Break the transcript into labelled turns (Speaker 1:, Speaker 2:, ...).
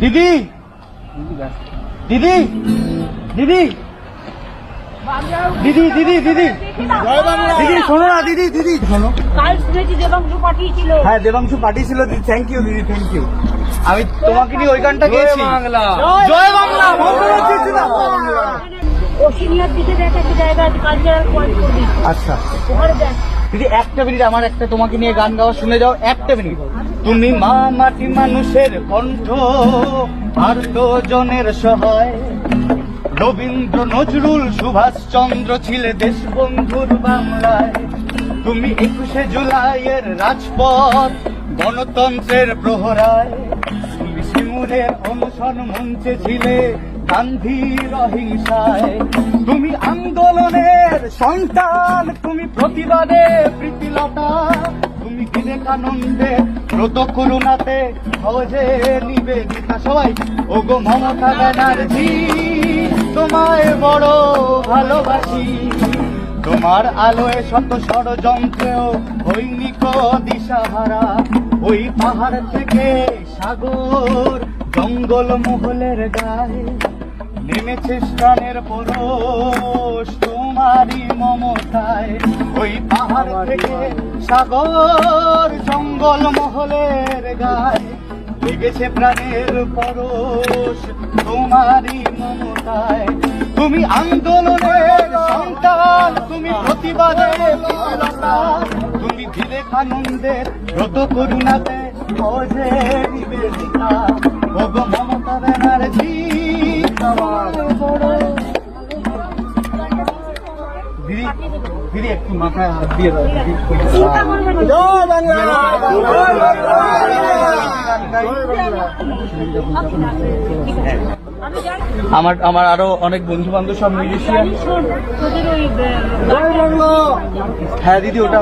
Speaker 1: দিদি। দিদি। দিদি। দিদি দিদি দিদি। দিদি শোনো না দিদি দিদি শোনো।
Speaker 2: কাল শুনেছি দেবাংশু পাঠিয়েছিল।
Speaker 1: হ্যাঁ দেবাংশু পাঠিয়েছিল দিদি। থ্যাংক ইউ দিদি থ্যাংক ইউ আমি তোমাকে নিয়ে ওই গানটা গেয়েছি।
Speaker 3: বাংলা।
Speaker 1: জয় বাংলা আচ্ছা। দিদি একটা মিনিট আমার একটা তোমাকে নিয়ে গান গাওয়া শুনে যাও একটা মিনিট। তুমি মা মাটি মানুষের কণ্ঠ, আর জনের সহায়। রবীন্দ্র নজরুল সুভাষ চন্দ্র ছিলে দেশবন্ধুর বাংলায়। তুমি একুশে জুলাইয়ের রাজপথ, গণতন্ত্রের প্রহরায়। তুমি সিঙ্গুরের অনশন মঞ্চে ছিলে গান্ধীর অহিংসায়। তুমি আন্দোলনের সন্তান, তুমি প্রতিবাদে প্রীতিলতা। তুমি বিবেকানন্দে ব্রত করুণাতে সহজে নিবেদিতা সবাই। ওগো মমতা ব্যানার্জি, তোমায় বড় ভালোবাসি। তোমার আলোয় শত ষড়যন্ত্রেও হৈনিক দিশাহারা ওই পাহাড় থেকে সাগর, জঙ্গল মহলের গায়ে নেমেছে স্থানের পরশ। তোমারই মমতায় ওই পাহাড় থেকে সাগর জঙ্গল মহলের গায়ে লেগেছে প্রাণের পরশ। তোমারই মমতায় তুমি আন্দোলনের সন্তান, তুমি প্রতিবাদের তুমি বিবেকানন্দের ব্রত করুণাতে অজে নিবেদিতা। দিদি একটু মাথায় দিয়ে দাও দিদি
Speaker 2: চিন্তা করবে না।
Speaker 3: জয় বাংলা।
Speaker 1: আমার আমার আরও অনেক বন্ধু বান্ধব সব
Speaker 3: বাংলা।
Speaker 1: হ্যাঁ দিদি ওটা